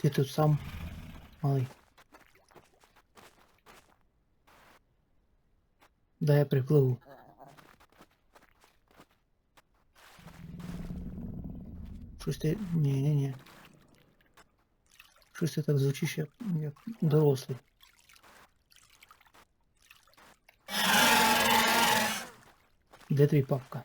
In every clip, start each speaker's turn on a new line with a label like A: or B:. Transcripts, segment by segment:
A: Ти тут сам малий. Да я припливу. Щось ти. Ні, ні, ні. Щось ти так звучиш, як, як дорослий. Де твій папка?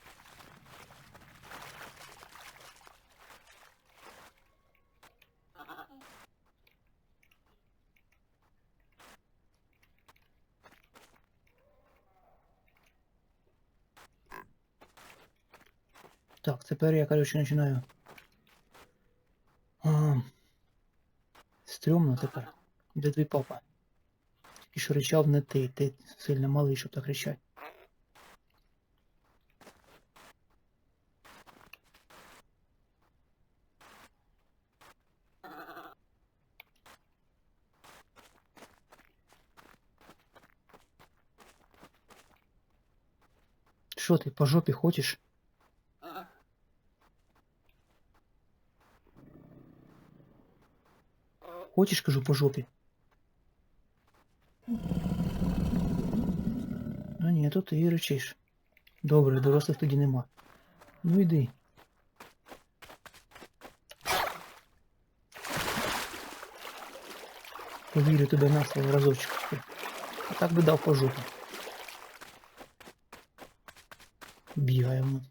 A: Так, тепер я, короче, починаю. А, стрьомно тепер. Де твій папа? Тільки що ричав не ти, ти сильно малий, щоб так кричати. Що ти по жопі хочеш? Хочеш, кажу, по жопі? А ні, то ти і речиш. Добре, дорослих тоді нема. Ну йди. Повірю тебе на слово разочок. А так би дав по жопі. Бігає воно.